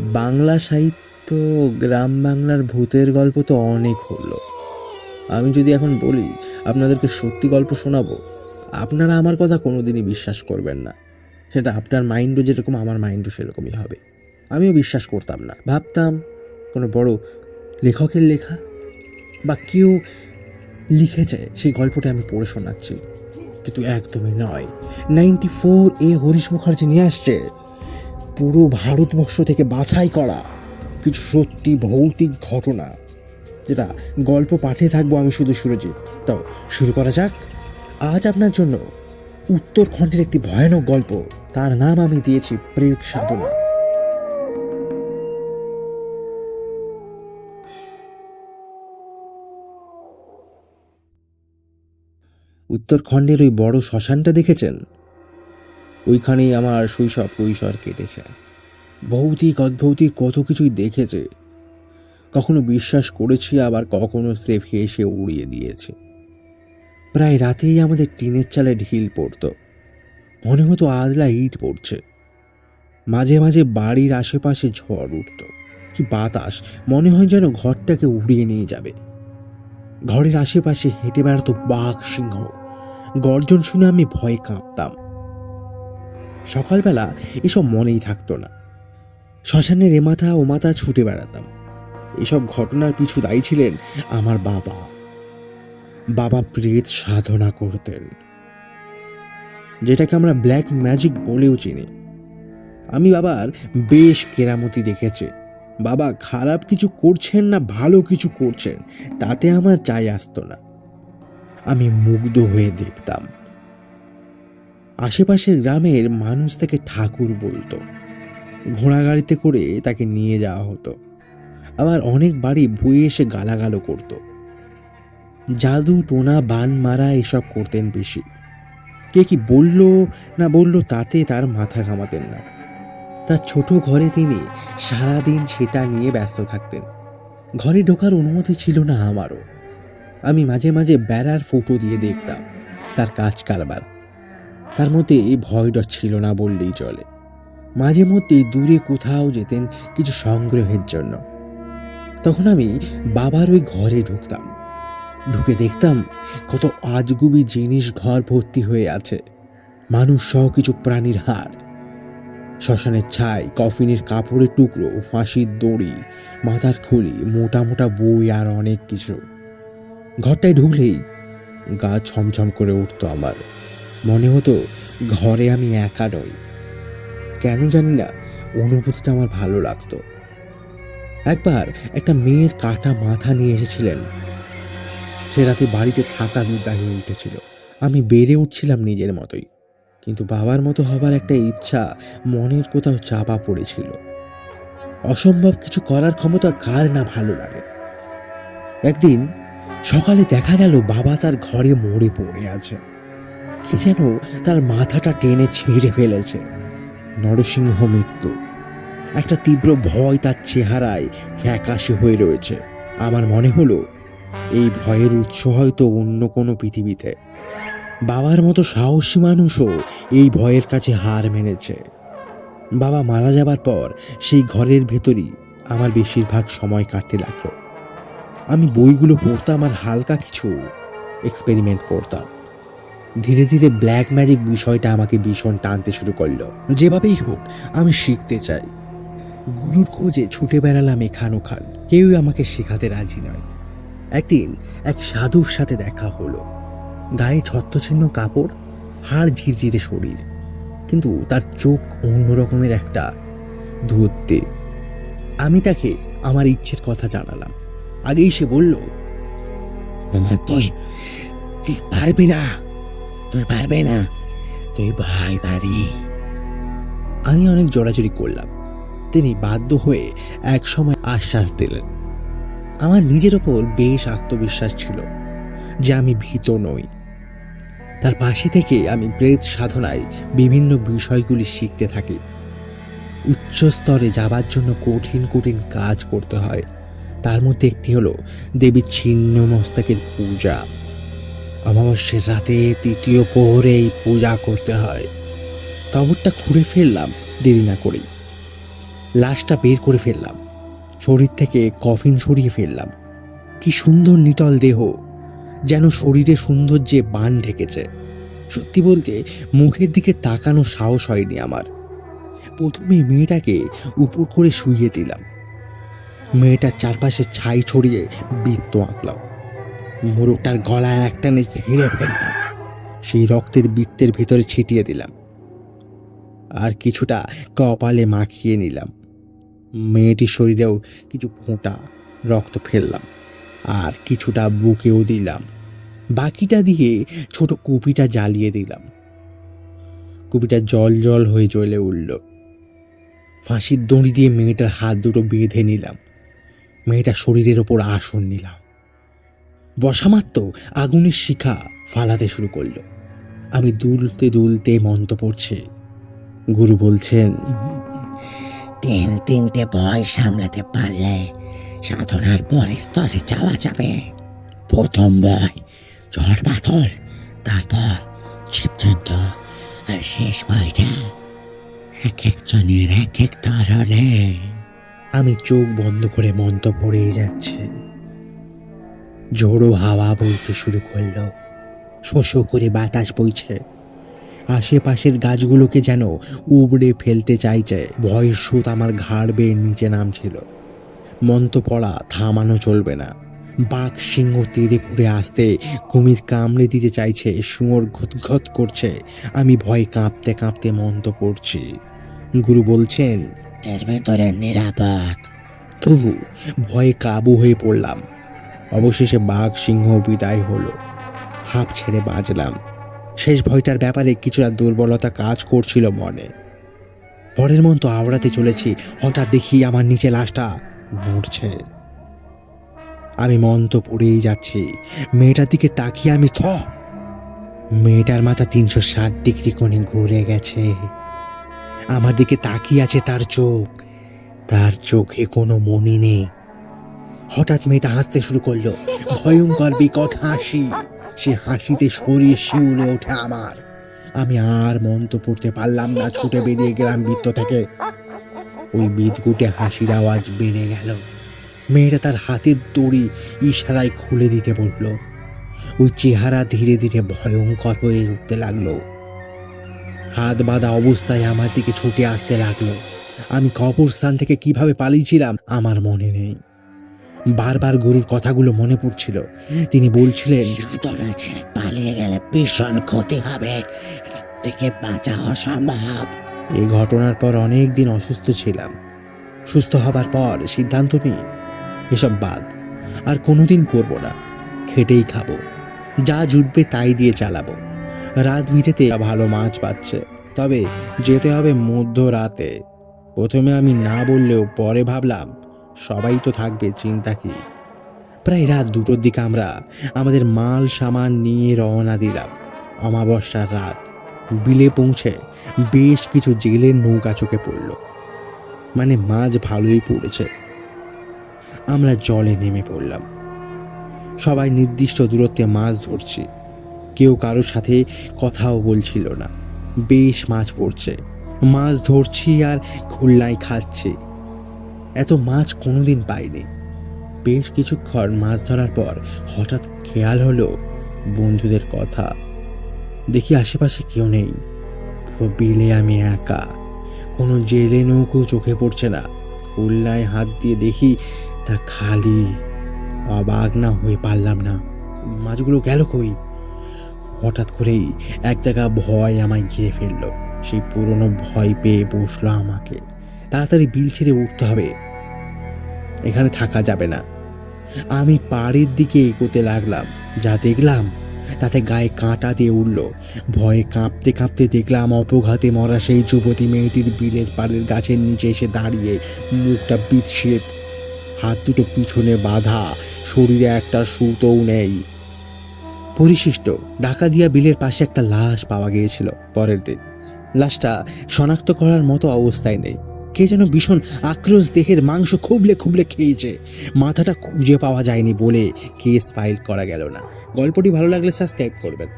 বাংলা সাহিত্য, গ্রাম বাংলার ভূতের গল্প তো অনেক হলো। আমি যদি এখন বলি, আপনাদেরকে সত্যি গল্প শোনাবো, আপনারা আমার কথা কোনোদিনই বিশ্বাস করবেন না। সেটা আপনার মাইন্ডও যেরকম, আমার মাইন্ডও সেরকমই হবে। আমিও বিশ্বাস করতাম না। ভাবতাম, কোনো বড় লেখকের লেখা বা কেউ লিখেছে, সেই গল্পটা আমি পড়ে শোনাচ্ছি। কিন্তু একদমই নয়। নাইনটি ফোর এ হরিশ মুখার্জি নিয়ে আসছে। পুরো ভারতবর্ষ থেকে বাছাই করা কিছু সত্যি ভৌতিক ঘটনা। যেটা গল্প পাঠে থাকব আমি শুধু সুরজিৎ। তো শুরু করা যাক। আজ আপনার জন্য উত্তরখণ্ডের একটি ভয়ানক গল্প। তার নাম আমি দিয়েছি প্রেত সাধনা। উত্তরখণ্ডের ওই বড় শ্মশানটা দেখেছেন? ওইখানেই আমার শৈশব কৈশোর কেটেছে। ভৌতিক, অদ্ভৌতিক কত কিছুই দেখেছে। কখনো বিশ্বাস করেছি, আবার কখনো স্রেফ হেসে উড়িয়ে দিয়েছি। প্রায় রাতেই আমাদের টিনের চালে ঢিল পড়তো। মনে হতো আদলা ইট পড়ছে। মাঝে মাঝে বাড়ির আশেপাশে ঝড় উঠত। কি বাতাস! মনে হয় যেন ঘরটাকে উড়িয়ে নিয়ে যাবে। ঘরের আশেপাশে হেঁটে বেড়াতো বাঘ সিংহ। গর্জন শুনে আমি ভয়ে কাঁপতাম। সকালবেলা এসব মনেই থাকতো না। শ্মশানের এ মাথা ও মাথা ছুটে বেড়াতাম। এসব ঘটনার পিছু দায়ী ছিলেন আমার বাবা। বাবা প্রেত সাধনা করতেন, যেটাকে আমরা ব্ল্যাক ম্যাজিক বলেও চিনি। আমি বাবার বেশ কেরামতি দেখেছি। বাবা খারাপ কিছু করছেন না, ভালো কিছু করছেন, তাতে আমার চাই আসতো না। আমি মুগ্ধ হয়ে দেখতাম। আশেপাশের গ্রামের মানুষ তাকে ঠাকুর বলতো। ঘোড়াগাড়িতে করে তাকে নিয়ে যাওয়া হতো। আবার অনেক বাড়ি বয়ে এসে গালাগালো করত। জাদু, টোনা, বান মারা এসব করতেন বেশি। কে কি বলল না বলল তাতে তার মাথা ঘামাতেন না। তার ছোট ঘরে তিনি সারাদিন সেটা নিয়ে ব্যস্ত থাকতেন। ঘরে ঢোকার অনুমতি ছিল না আমারও। আমি মাঝে মাঝে বেড়ার ফটো দিয়ে দেখতাম তার কাজ কারবার। তার মধ্যে এই ভয়টা ছিল না বললেই চলে। মাঝে মধ্যে দূরে কোথাও যেতেন কিছু সংগ্রহের জন্য। তখন আমি বাবার ওই ঘরে ঢুকতাম। ঢুকে দেখতাম কত আজগুবি জিনিস ঘর ভর্তি হয়ে আছে। মানুষ সহ কিছু প্রাণীর হাড়। শ্মশানের ছাই, কফিনের কাপড়ের টুকরো, ফাঁসির দড়ি, মাথার খুলি, মোটা মোটা বই আর অনেক কিছু। ঘরটায় ঢুকলেই গা ছমছম করে উঠতো আমার। মনে হতো ঘরে আমি একা নই। কেন জানি না, অনুভূতিটা আমার ভালো লাগতো। একবার একটা মেয়ের কাটা মাথা নিয়ে এসেছিলেন। সে রাতে বাড়িতে থাকা দাঁড়িয়ে উঠেছিল। আমি বেড়ে উঠছিলাম নিজের মতোই, কিন্তু বাবার মতো হবার একটা ইচ্ছা মনের কোথাও চাপা পড়েছিল। অসম্ভব কিছু করার ক্ষমতা কার না ভালো লাগে। একদিন সকালে দেখা গেল বাবা তার ঘরে মরে পড়ে আছে কি যেন তার মাথাটা টেনে ছিঁড়ে ফেলেছে। নরসিংহ মৃত্যু। একটা তীব্র ভয় তার চেহারায় ফ্যাকাশে হয়ে রয়েছে। আমার মনে হলো, এই ভয়ের উৎস হয়তো অন্য কোনো পৃথিবীতে। বাবার মতো সাহসী মানুষও এই ভয়ের কাছে হার মেনেছে। বাবা মারা যাবার পর সেই ঘরের ভেতরই আমার বেশিরভাগ সময় কাটতে লাগল। আমি বইগুলো পড়তাম আর হালকা কিছু এক্সপেরিমেন্ট করতাম। ধীরে ধীরে ব্ল্যাক ম্যাজিক বিষয়টা আমাকে ভীষণ টানতে শুরু করল। যেভাবেই হোক আমি শিখতে চাই। গুরুর খোঁজে ছুটে বেড়ালাম এখান ওখান। কেউই আমাকে শেখাতে রাজি নয়। একদিন এক সাধুর সাথে দেখা হলো। গায়ে ছত্রছিন্ন কাপড় হাড় ঝিরঝিরে শরীর। কিন্তু তার চোখ অন্য রকমের একটা ধূর্তে আমি তাকে আমার ইচ্ছের কথা জানালাম। আগেই সে বলল তুই তুই পারবি না। তুই পারবে না। তুই ভাই পারি আমি অনেক জোরাজুরি করলাম। তিনি বাধ্য হয়ে এক সময় আশ্বাস দিলেন। আমার নিজের ওপর বেশ আত্মবিশ্বাস ছিল যে আমি ভীত নই। তার পাশে থেকে আমি প্রেত সাধনায় বিভিন্ন বিষয়গুলি শিখতে থাকি। উচ্চ স্তরে যাবার জন্য কঠিন কঠিন কাজ করতে হয়। তার মধ্যে একটি হলো দেবীর ছিন্ন মস্তকের পূজা। অমাবস্যের রাতে তৃতীয় প্রহরে এই পূজা করতে হয়। কবরটা খুঁড়ে ফেললাম, দেরি না করেই। লাশটা বের করে ফেললাম। শরীর থেকে কফিন সরিয়ে ফেললাম। কি সুন্দর নিটল দেহ, যেন শরীরে সৌন্দর্যে বান ঢেকেছে। সত্যি বলতে, মুখের দিকে তাকানো সাহস হয়নি আমার। প্রথমে মেয়েটাকে উপর করে শুইয়ে দিলাম। মেয়েটার চারপাশে ছাই ছড়িয়ে বৃত্ত আঁকলাম। মোরগটার গলায় একটানে ঝেড়ে ফেললাম। সেই রক্তের বৃত্তের ভিতরে ছিটিয়ে দিলাম। আর কিছুটা কপালে মাখিয়ে নিলাম। মেয়েটির শরীরেও কিছু ফোঁটা রক্ত ফেললাম। আর কিছুটা বুকেও দিলাম। বাকিটা দিয়ে ছোট কুপিটা জ্বালিয়ে দিলাম। কুপিটা জল জল হয়ে জ্বলে উঠল। ফাঁসির দড়ি দিয়ে মেয়েটার হাত দুটো বেঁধে নিলাম। মেয়েটার শরীরের ওপর আসন নিলাম। বসামাত্র আগুনের শিখা ফালাতে শুরু করল। আমি দুলতে দুলতে মন্ত্র পড়ছে। গুরু বলছেন, তিন তিনটে ভয় সামলাতে পারলে সাধনার পর স্তরে যাওয়া যাবে। প্রথম ভয় ঝড় পাথর, তারপর জীবজন্তু, আর শেষ ভয়টা এক একজনের এক এক ধরনের। আমি চোখ বন্ধ করে মন্ত্র পড়েই যাচ্ছে। ঝোড়ো হাওয়া বইতে শুরু করল। শোষো করে বাতাস বইছে। আশেপাশের গাছগুলোকে যেন উবড়ে ফেলতে চাইছে। ভয়ের সুত আমার ঘাড় বেয়ে নিচে নামছিল। মন্ত্র পড়া থামানো চলবে না। বাঘ সিংহ তীরে পড়ে আসতে কুমির কামড়ে দিতে চাইছে। শুয়োর ঘুতঘত করছে। আমি ভয় কাঁপতে কাঁপতে মন্ত্র পড়ছি। গুরু বলছেন এর ভেতরে নিরাপদ। তবু ভয়ে কাবু হয়ে পড়লাম। অবশেষে বাঘ, সিংহ, বিদায় হলো। হাঁপ ছেড়ে বাঁচলাম। শেষ ভয়টার ব্যাপারে কিছুটা দুর্বলতা কাজ করছিল মনে। পরের মন তো আওড়াতে চলেছি, হঠাৎ দেখি আমার নিচে লাশটা নড়ছে আমি মন তো পড়েই যাচ্ছি। মেয়েটার দিকে তাকিয়ে আমি থ! মেয়েটার মাথা তিনশো ষাট ডিগ্রি কোণে ঘুরে গেছে। আমার দিকে তাকিয়ে আছে তার চোখ। তার চোখে কোনো মনি নেই। হঠাৎ মেয়েটা হাসতে শুরু করল। ভয়ঙ্কর বিকট হাসি। সে হাসিতে শরীর শিউরে ওঠে আমার। আমি আর মন্ত্র পড়তে পারলাম না ছুটে বেরিয়ে গেলাম বৃত্ত থেকে। ওই বিদগুটে হাসির আওয়াজ বেড়ে গেল। মেয়েটা তার হাতের দড়ি ইশারায় খুলে দিতে বলল। ওই চেহারা ধীরে ধীরে ভয়ঙ্কর হয়ে উঠতে লাগল। হাত বাঁধা অবস্থায় আমার দিকে ছুটে আসতে লাগল। আমি কবরস্থান থেকে কীভাবে পালিয়েছিলাম, আমার মনে নেই। বারবার গুরুর কথাগুলো মনে পড়ছিল। তিনি বলছিলেন ছেড়ে পালিয়ে গেলে ভীষণ ক্ষতি হবে। থেকে বাঁচা অসম্ভব এই ঘটনার পর অনেক দিন অসুস্থ ছিলাম। সুস্থ হবার পর সিদ্ধান্ত নিই এসব বাদ আর কোনোদিন করব না। খেটেই খাব। যা জুটবে তাই দিয়ে চালাবো। রাত মিটেতে ভালো মাছ পাচ্ছে। তবে যেতে হবে মধ্যরাতে। প্রথমে আমি না বললেও পরে ভাবলাম সবাই তো থাকবে, চিন্তা কি? প্রায় রাত দুটোর দিকে আমরা আমাদের মাল, সামান নিয়ে রওনা দিলাম। অমাবস্যার রাত। বিলে পৌঁছে বেশ কিছু জেলের নৌকা চোখে পড়ল। মানে মাছ ভালোই পড়েছে। আমরা জলে নেমে পড়লাম। সবাই নির্দিষ্ট দূরত্বে মাছ ধরছি। কেউ কারোর সাথে কথাও বলছিল না। বেশ মাছ পড়ছে। মাছ ধরছি আর খুলনায় খাচ্ছি। এত মাছ কোনোদিন পাইনি। বেশ কিছুক্ষণ মাছ ধরার পর হঠাৎ খেয়াল হলো বন্ধুদের কথা। দেখি আশেপাশে কেউ নেই। পুরো বিলে আমি একা। কোনো জেলে নৌকো চোখে পড়ছে না। খুলনায় হাত দিয়ে দেখি তা খালি। অবাক না হয়ে পারলাম না। মাছগুলো গেল কই? হঠাৎ করেই এক জায়গা ভয় আমায় ঘিরে ফেলল। সেই পুরনো ভয় পেয়ে বসল আমাকে। তাড়াতাড়ি বিল ছেড়ে উঠতে হবে। এখানে থাকা যাবে না। আমি পাড়ের দিকে এগোতে লাগলাম। যা দেখলাম, তাতে গায়ে কাঁটা দিয়ে উঠল। ভয়ে কাঁপতে কাঁপতে দেখলাম অপঘাতে মরা সেই যুবতী মেয়েটির বিলের পাড়ের গাছের নিচে এসে দাঁড়িয়ে মুখটা বিচ্ছেদ হাত দুটো পিছনে বাঁধা, শরীরে একটা সুতোও নেই। পরিশিষ্ট ডাকাদিয়া বিলের পাশে একটা লাশ পাওয়া গিয়েছিল পরের দিন। লাশটা শনাক্ত করার মতো অবস্থায় নেই। কে যেন ভীষণ আক্রোশ দেহের মাংস খুবলে খুবলে খেয়েছে। মাথাটা খুঁজে পাওয়া যায়নি বলে কেস ফাইল করা গেল না। গল্পটি ভালো লাগলে সাবস্ক্রাইব করবেন।